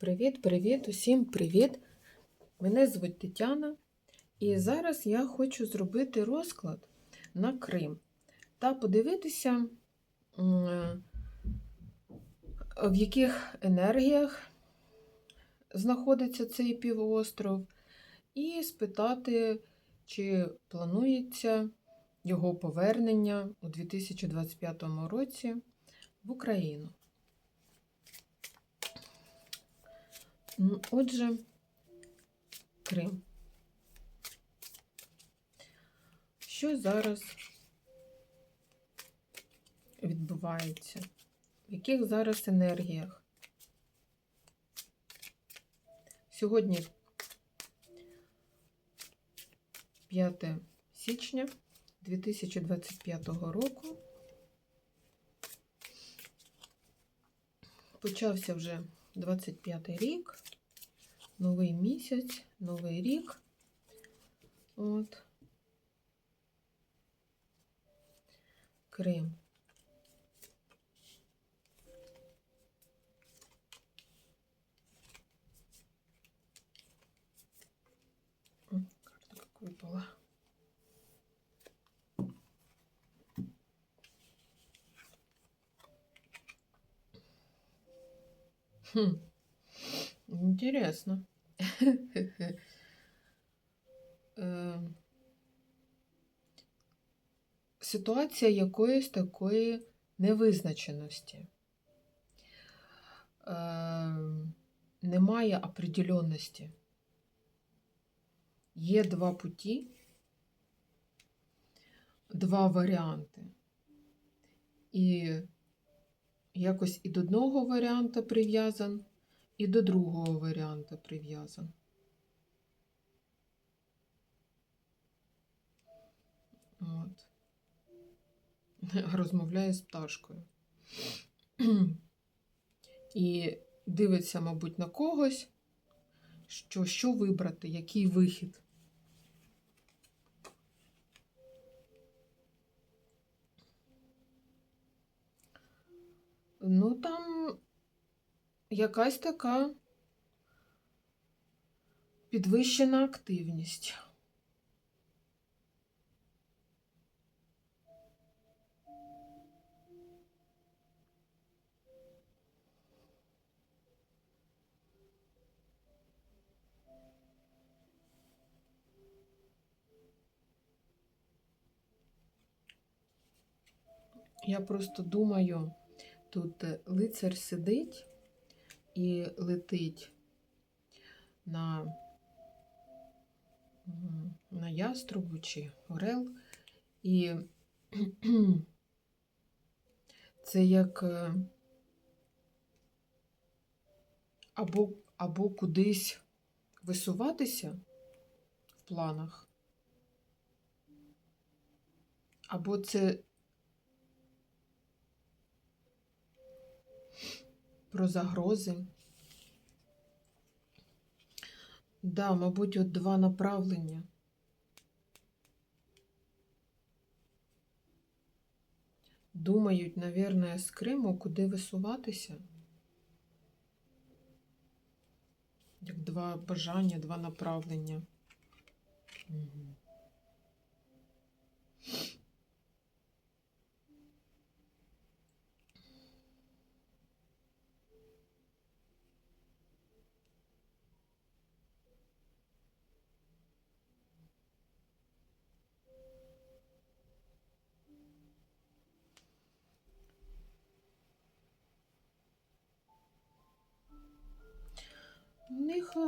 Привіт-привіт, усім привіт! Мене звуть Тетяна, і зараз я хочу зробити розклад на Крим та подивитися, в яких енергіях знаходиться цей півостров, і спитати, чи планується його повернення у 2025 році в Україну. Отже, Крим. Що зараз відбувається? В яких зараз енергіях? Сьогодні 5 січня 2025 року. Почався вже 25 рік, новий місяць, новий рік. От. Крим. Как выпала. Хм. Интересно. Ситуація якоїсь такої невизначеності. Ем, Немає определенності. Є два путі, два варіанти. І якось і до одного варіанта прив'язан, і до другого варіанта прив'язан. От. Розмовляє з пташкою. І дивиться, мабуть, на когось, що, що вибрати, який вихід. Ну, там якась така підвищена активність. Я просто думаю, тут е, лицар сидить і летить на, на яструбу чи орел, і це як е, або, або кудись висуватися в планах, або це про загрози. Да, мабуть, от два направлення. Думають, наверное, з Криму, куди висуватися. Як два бажання, два направлення. Угу.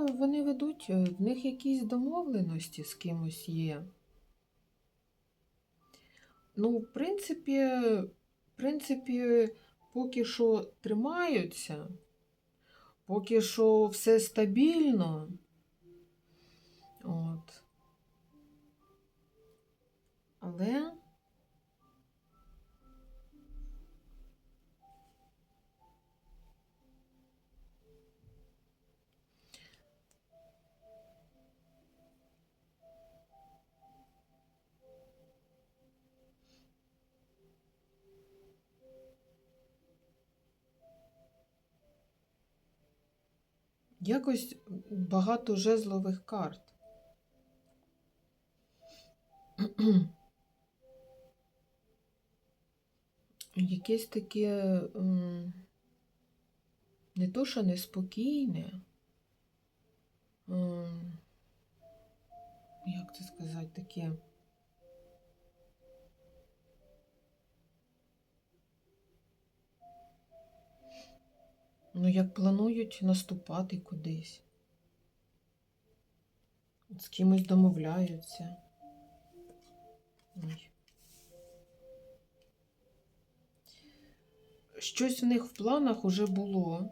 Вони ведуть, е, в них якісь домовленості з кимось є. Ну, в принципі, в принципі, поки що тримаються, поки що все стабільно. От. Але Якось багато жезлових карт. Якесь таке не то, що неспокійне. Як це сказати, таке. Ну, як планують наступати кудись. З кимось домовляються. Ой. Щось в них в планах уже було.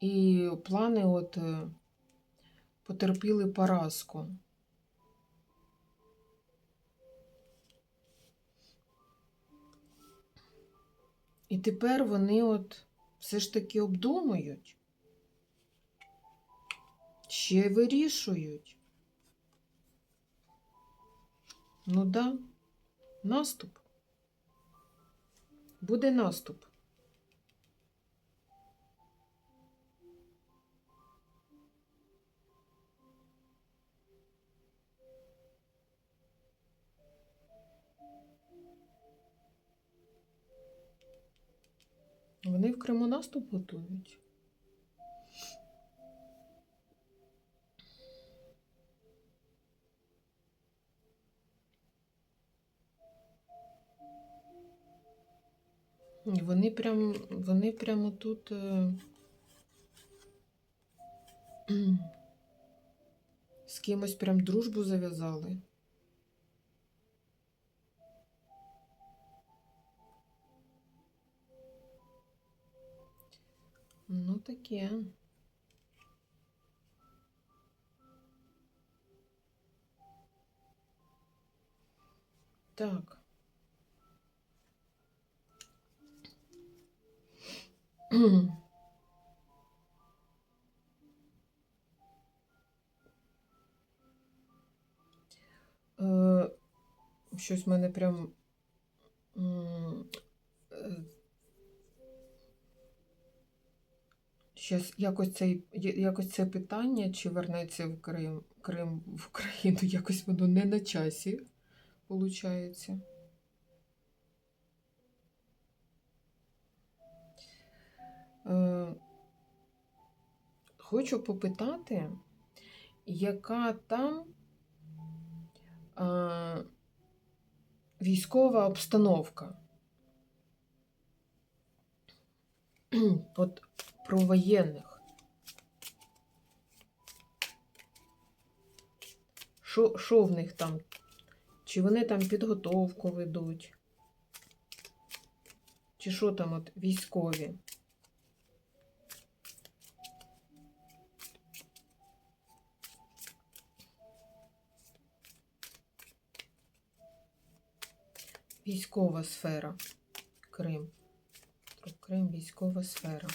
І плани от е, потерпіли поразку. І тепер вони от все ж таки обдумують, ще вирішують. Ну да, наступ. Буде наступ. Вони в Криму наступ готують. Вони прям, вони прямо тут. е, З кимось прям дружбу зав'язали. Ну, таке. Так. Е, Щось в мене прям. Е, якось цей, якось це питання, чи вернеться в Крим, Крим в Україну, якось воно не на часі, виходить. Е, Хочу попитати, яка там е, військова обстановка? От про воєнних. Що, що в них там? Чи вони там підготовку ведуть? Чи що там от військові? Військова сфера. Крим. Крим військова сфера.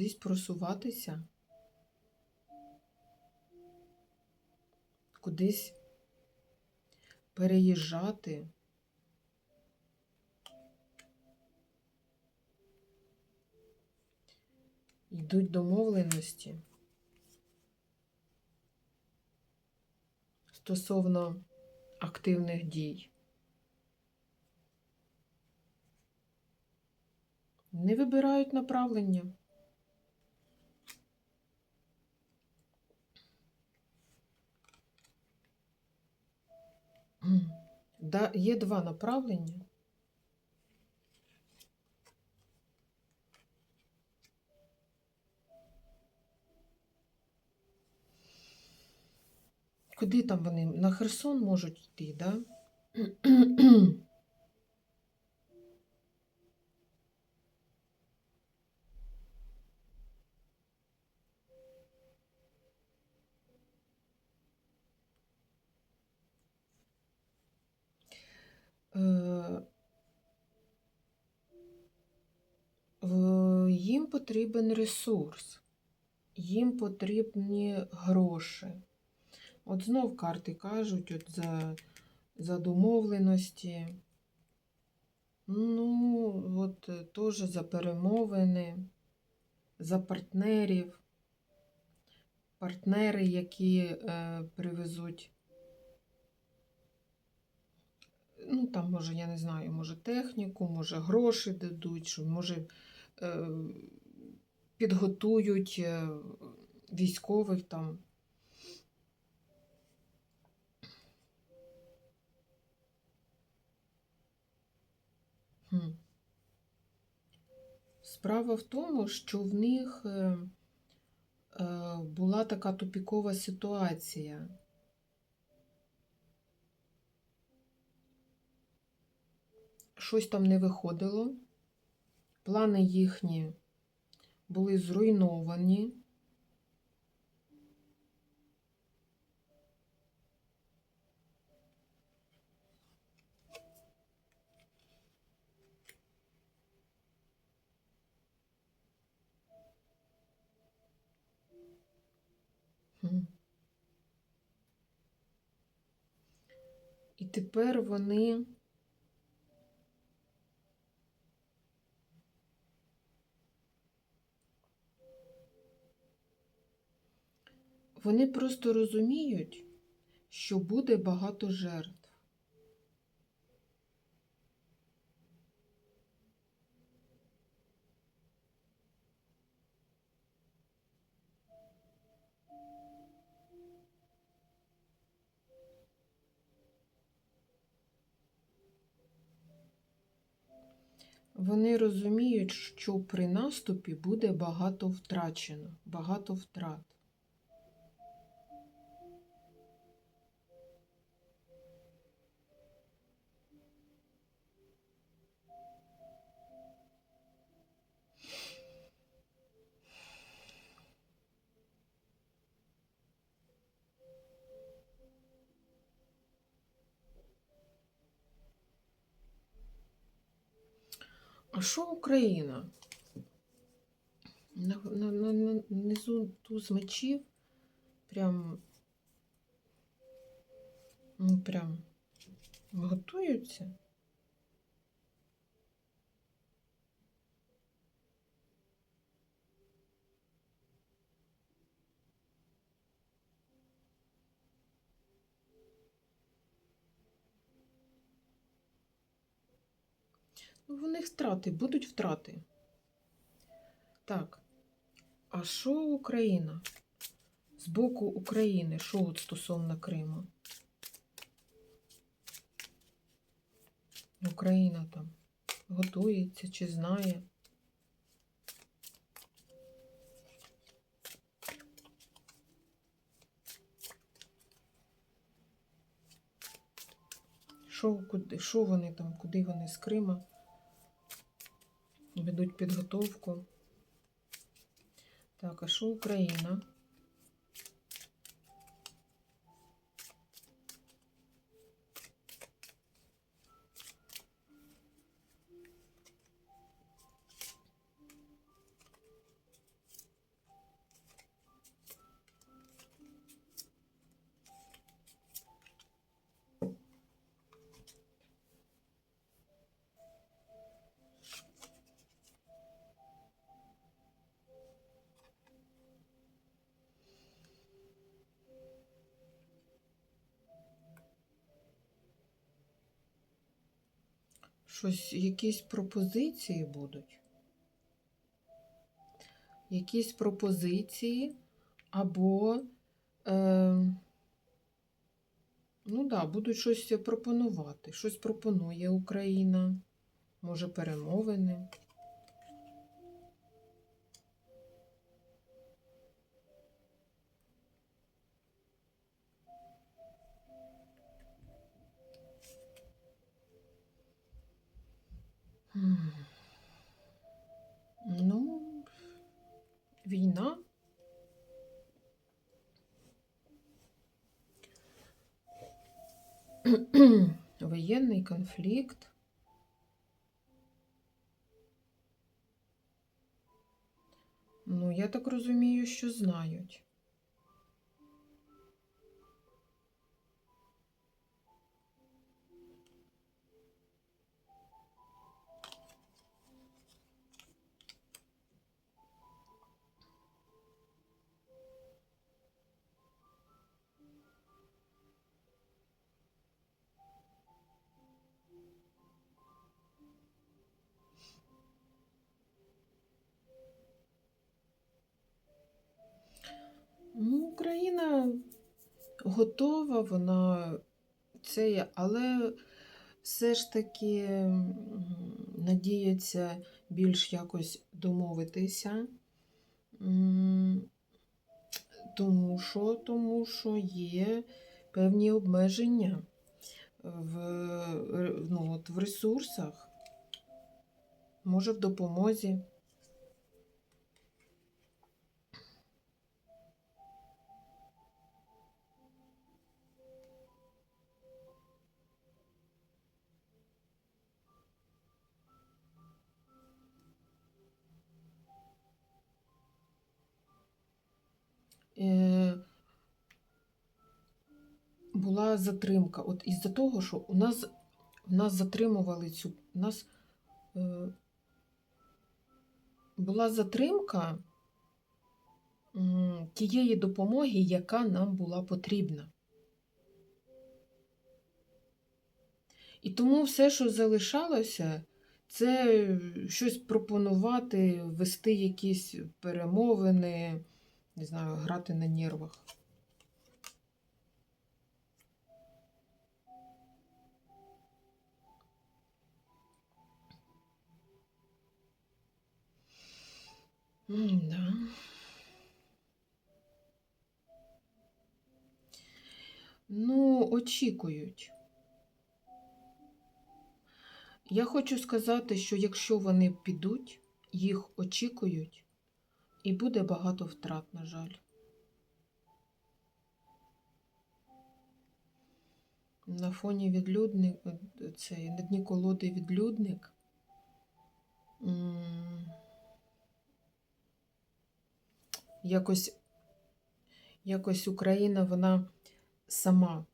Кудись просуватися, кудись переїжджати. Йдуть домовленості стосовно активних дій. Не вибирають направлення. Да, є два направлення. Куди там вони? На Херсон можуть йти, да? Їм потрібен ресурс, їм потрібні гроші. От знов карти кажуть от за, за домовленості. Ну, от е, теж за перемовини, за партнерів, партнери, які е, привезуть. Ну, там, може, я не знаю, може техніку, може гроші дадуть, може е, підготують е, військових там. Справа в тому, що в них е, була така тупікова ситуація. Щось там не виходило. Плани їхні були зруйновані. І тепер вони вони просто розуміють, що буде багато жертв. Вони розуміють, що при наступі буде багато втрачено, багато втрат. А що Україна? На, на, на, на низу туз мечів прям, ну, прям готуються. В них втрати, будуть втрати. Так. А що Україна? З боку України, що от стосовно Криму? Україна там готується чи знає? Що, куди, що вони там, куди вони з Крима? Ведуть підготовку. Так, а що Україна? Щось, якісь пропозиції будуть. Якісь пропозиції або, е, ну да, будуть щось пропонувати. Щось пропонує Україна, може, перемовини. Ну, війна. Воєнний конфлікт. Ну, я так розумію, що знають. Готова, вона це, є, але все ж таки надіється більш якось домовитися. Тому що, тому що є певні обмеження в, ну, от в ресурсах, може в допомозі. Затримка. От із-за того, що у нас, у нас затримували цю. У нас е, була затримка тієї допомоги, яка нам була потрібна. І тому все, що залишалося, це щось пропонувати, вести якісь перемовини, не знаю, грати на нервах. М-да. Ну, очікують. Я хочу сказати, що якщо вони підуть, їх очікують, і буде багато втрат, на жаль. На фоні відлюдник, це на дні колоди відлюдник. Якось, якось Україна, вона сама.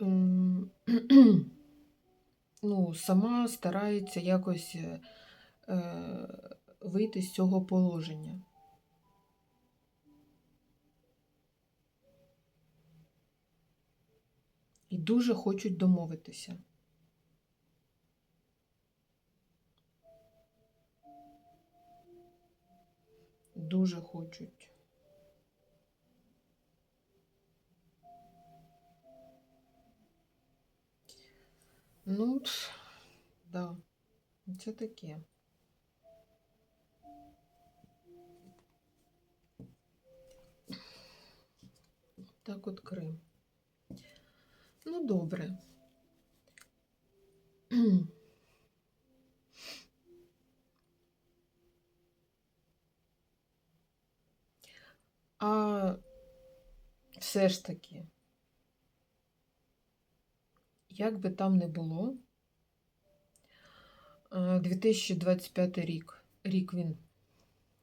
ну, сама старається якось е, е, вийти з цього положення. І дуже хочуть домовитися. Дуже хочуть. Ну, да, це таке. Так от Крим. Ну, добре. все ж таки, як би там не було, е, 2025 рік, рік він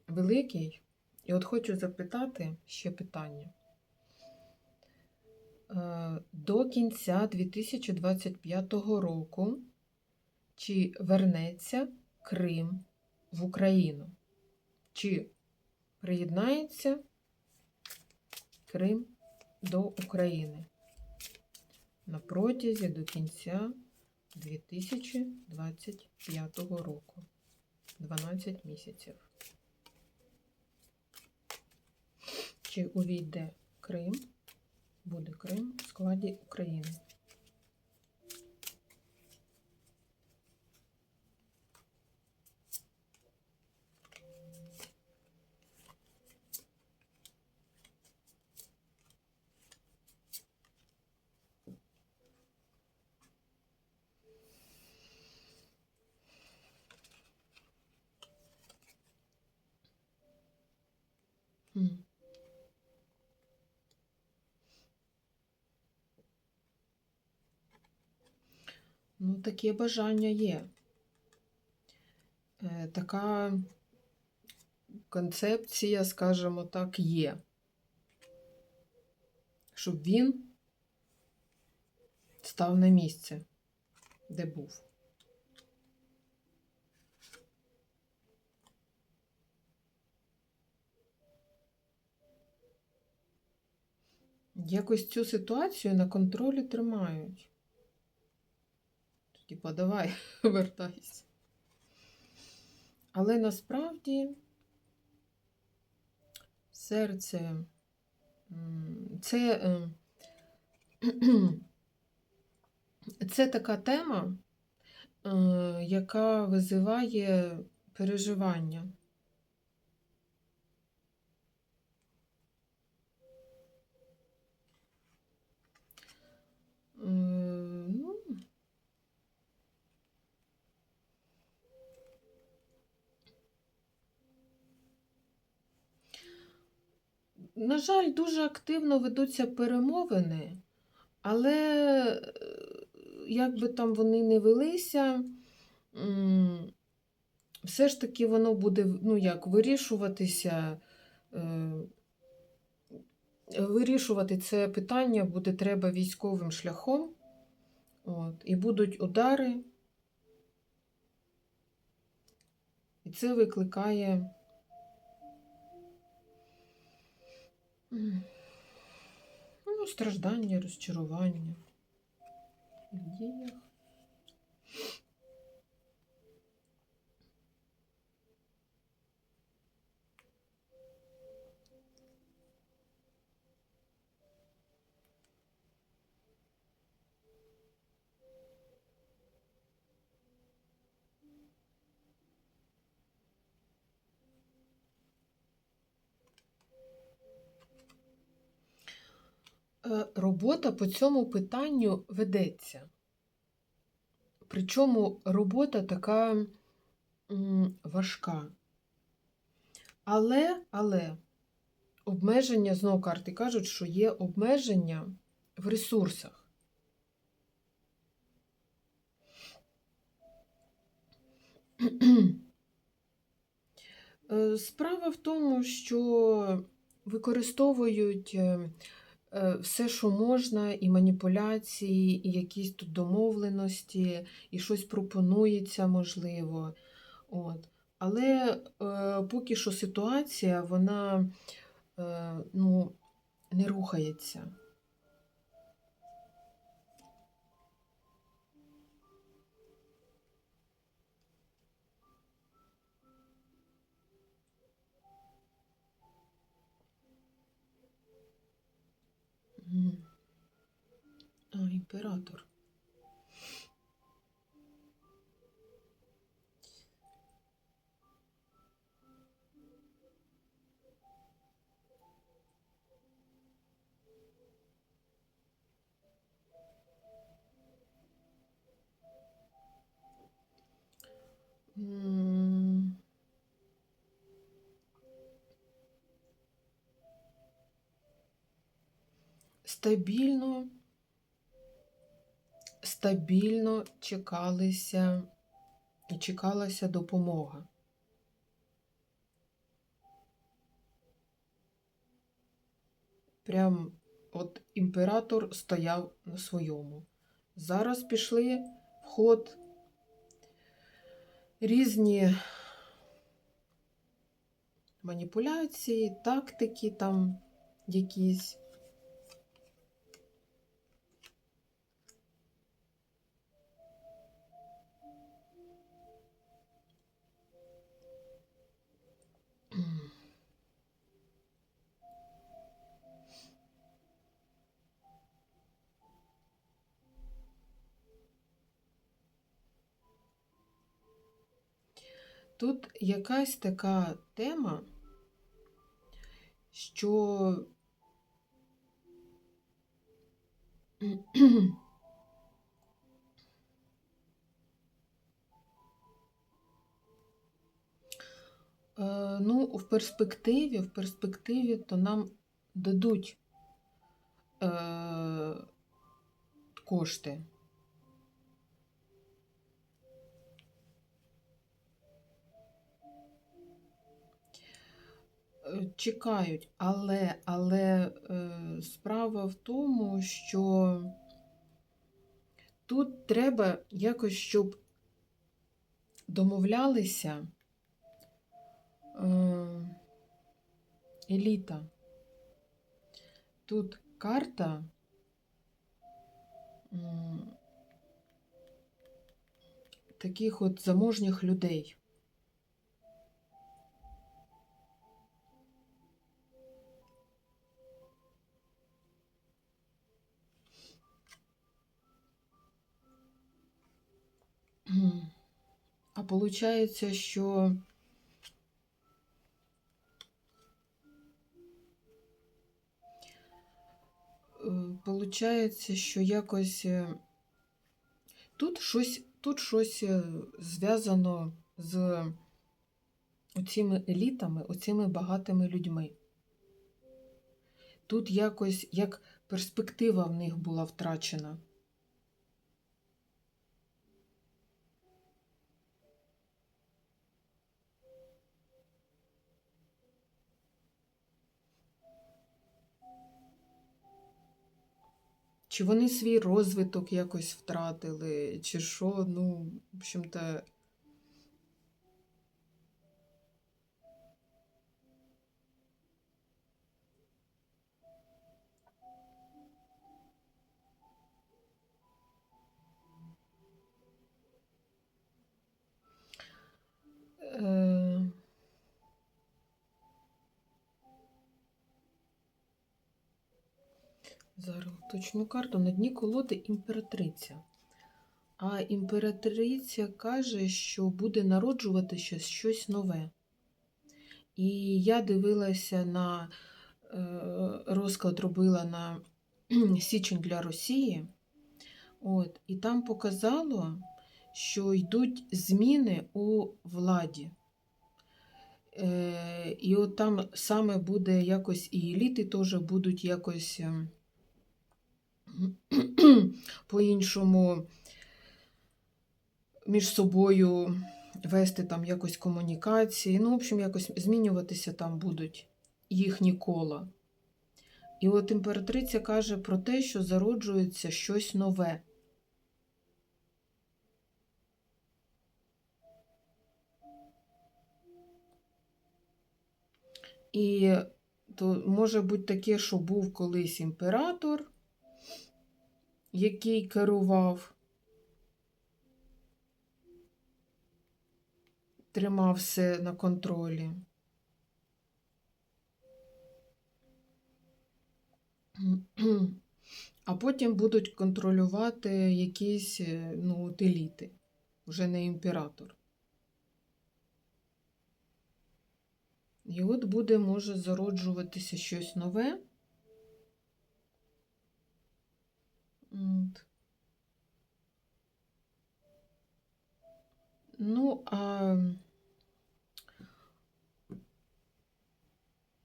великий. І от хочу запитати ще питання. Е, До кінця 2025 року чи вернеться Крим в Україну? Чи приєднається Крим до України на протязі до кінця 2025 року. 12 місяців. Чи увійде Крим, буде Крим в складі України? М. Ну, таке бажання є. Е, Така концепція, скажімо так, є. Щоб він став на місце, де був. Якось цю ситуацію на контролі тримають. Типа, давай, вертайся. Але насправді серце це, е, це така тема, е, яка визиває переживання. Е, Ну, на жаль, дуже активно ведуться перемовини, але е, як би там вони не велися, все ж таки воно буде ну, як, вирішуватися. е, Вирішувати це питання буде треба військовим шляхом. От, і будуть удари. І це викликає ну, страждання, розчарування в діях. Робота по цьому питанню ведеться. Причому робота така важка. Але, але обмеження, знову карти кажуть, що є обмеження в ресурсах. Е, Справа в тому, що використовують е, все, що можна, і маніпуляції, і якісь тут домовленості, і щось пропонується, можливо. От. Але е, поки що ситуація, вона е, ну, не рухається. А, імператор. Стабільно, стабільно чекалися чекалася допомога. Прям от імператор стояв на своєму. Зараз пішли в ход різні маніпуляції, тактики там якісь. Тут якась така тема, що Е, ну, в перспективі, в перспективі, то нам дадуть е, кошти. Чекають, але, але е, справа в тому, що тут треба якось, щоб домовлялися е, еліта. Тут карта таких от заможніх людей. А получається, що е, получається, що якось е, тут щось, тут щось е, зв'язано з оціми елітами, оціми багатими людьми. Тут якось як перспектива в них була втрачена. Чи вони свій розвиток якось втратили, чи що, ну, в общем-то. Зараз уточню карту. На дні колоди імператриця. А імператриця каже, що буде народжуватися щось нове. І я дивилася на е, розклад робила на січень для Росії. От, і там показало, що йдуть зміни у владі. Е, і от там саме буде якось і еліти теж будуть якось. по-іншому між собою вести там якось комунікації. Ну, в общем, якось змінюватися там будуть їхні кола. І от імператриця каже про те, що зароджується щось нове. І то може бути таке, що був колись імператор, який керував, тримав все на контролі. А потім будуть контролювати якісь е, ну, от еліти, вже не імператор. І от буде, може зароджуватися щось нове. От. Ну, а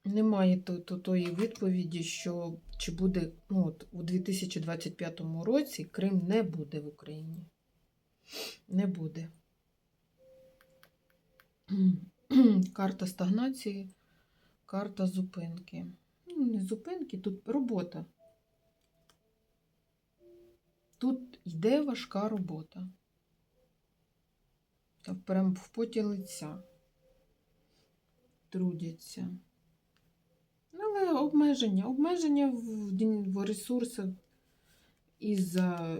немає то, то, тої відповіді, що чи буде ну, от, у 2025 році Крим не буде в Україні. Не буде. Карта стагнації, карта зупинки. Ну, не зупинки, тут робота. Тут йде важка робота. Та прям в поті лиця трудяться. Але обмеження, обмеження в, в ресурсах із-за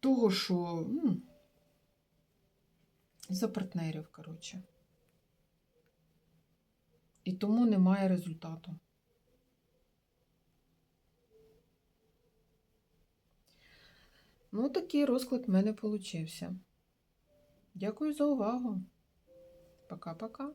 того, що ну, за партнерів, коротше. І тому немає результату. Ну, такий розклад в мене получився. Дякую за увагу. Пока-пока.